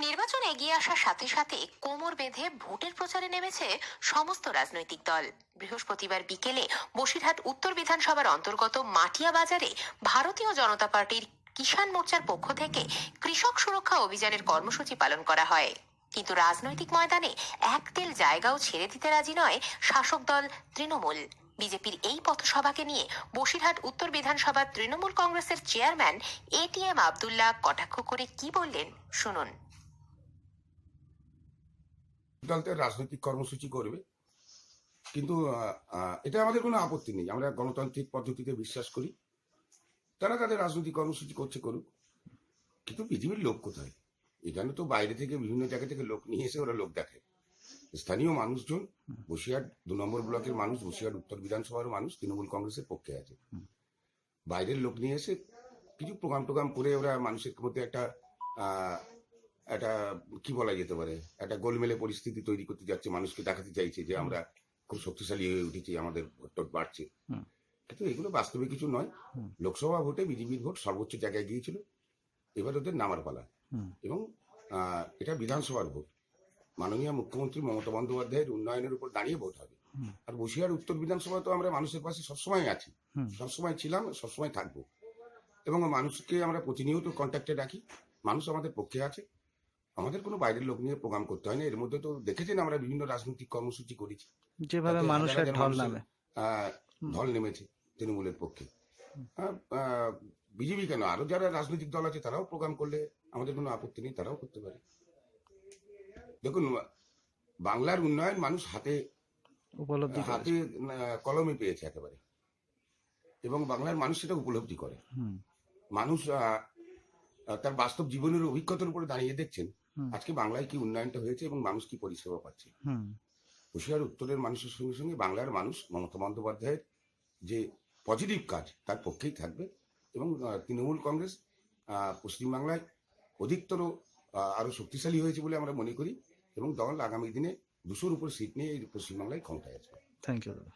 নির্বাচন এগিয়ে আসার সাথে সাথে কোমর বেঁধে ভোটের প্রচারে নেমেছে সমস্ত রাজনৈতিক দল। বৃহস্পতিবার বিকেলে বসিরহাট উত্তর বিধানসভার অন্তর্গত মাটিয়া বাজারে ভারতীয় জনতা পার্টির কিষাণ মোর্চার পক্ষ থেকে কৃষক সুরক্ষা অভিযানের কর্মসূচি পালন করা হয়। কিন্তু রাজনৈতিক ময়দানে এক তেল জায়গাও ছেড়ে দিতে রাজি নয় শাসক দল তৃণমূল। বিজেপির এই পথসভাকে নিয়ে বসিরহাট উত্তর বিধানসভার তৃণমূল কংগ্রেসের চেয়ারম্যান এটিএম আবদুল্লাহ কটাক্ষ করে কি বললেন? শুনুন। দল রাজনৈতিক কর্মসূচি করবে। কিন্তু এটা আমাদের কোনো আপত্তি নেই। আমরা গণতান্ত্রিক পদ্ধতিতে বিশ্বাস করি। তারা তাদের রাজনৈতিক কর্মসূচি করছে করুক। কিন্তু পৃথিবীর লোক কোথায়? এখানে তো বাইরে থেকে বিভিন্ন জায়গা থেকে লোক নিয়ে এসে ওরা লোক দেখে। স্থানীয় মানুষজন, বসিরহাট দু নম্বর ব্লকের মানুষ, বসিরহাট উত্তর বিধানসভার মানুষ, তৃণমূল কংগ্রেসের পক্ষে আছে। বাইরের লোক নিয়ে এসে কিছু প্রোগ্রাম টোগ্রাম করে ওরা মানুষের মধ্যে একটা একটা কি বলা যেতে পারে একটা গোলমেলে পরিস্থিতি তৈরি করতে যাচ্ছে মানুষকে দেখাতে চাইছে যে আমরা খুব শক্তিশালী হয়ে উঠেছি আমাদের ভোট বাড়ছে। কিন্তু এগুলো বাস্তবে কিছু নয়। লোকসভা ভোটে বিজেপির ভোট সর্বোচ্চ জায়গায় গিয়েছিল এবার ওদের নামার পালা। এবং এটা বিধানসভার ভোট। মাননীয় মুখ্যমন্ত্রী মমতা বন্দ্যোপাধ্যায়ের উন্নয়নের উপর দাঁড়িয়ে ভোট হবে। আর বসিরহাট উত্তর বিধানসভা তো আমরা মানুষের পাশে সবসময় আছি। সবসময় ছিলাম সবসময় থাকব। এবং মানুষকে আমরা প্রতিনিয়ত কন্ট্যাক্টে রাখি। মানুষ আমাদের পক্ষে আছে। আমাদের কোনো বাইরের লোক নিয়ে প্রোগ্রাম করতে হয় না এর মধ্যে তো দেখেছেন আমরা বিভিন্ন রাজনৈতিক কর্মসূচি করেছি। যেভাবে মানুষের ঢল নামে। ঢল নেমেছে তৃণমূলের পক্ষে। বিজেপি কেন? আরও যারা রাজনৈতিক দল আছে তারাও প্রোগ্রাম করলে আমাদের কোনো আপত্তি নেই তারাও করতে পারে। দেখুন বাংলার উন্নয়ন মানুষ হাতে উপলব্ধি হাতে কলমে পেয়েছে একেবারে। এবং বাংলার মানুষ সেটা উপলব্ধি করে। মানুষ তার বাস্তব জীবনের অভিজ্ঞতার উপরে দাঁড়িয়ে দেখছেন আজকে বাংলায় কি উন্নয়নটা হয়েছে এবং মানুষ কি পরিষেবা পাচ্ছে? হুশিয়ার উত্তরের মানুষের সঙ্গে সঙ্গে বাংলার মানুষ মমতা বন্দ্যোপাধ্যায়ের যে পজিটিভ কাজ তার পক্ষেই থাকবে এবং তৃণমূল কংগ্রেস আহ, পশ্চিমবাংলায় অধিকতর আরও শক্তিশালী হয়েছে বলে আমরা মনে করি এবং দল আগামী দিনে দুশোর উপর সিট নিয়ে এই পশ্চিমবাংলায় ক্ষমতায় আসবে। থ্যাংক ইউ দাদা।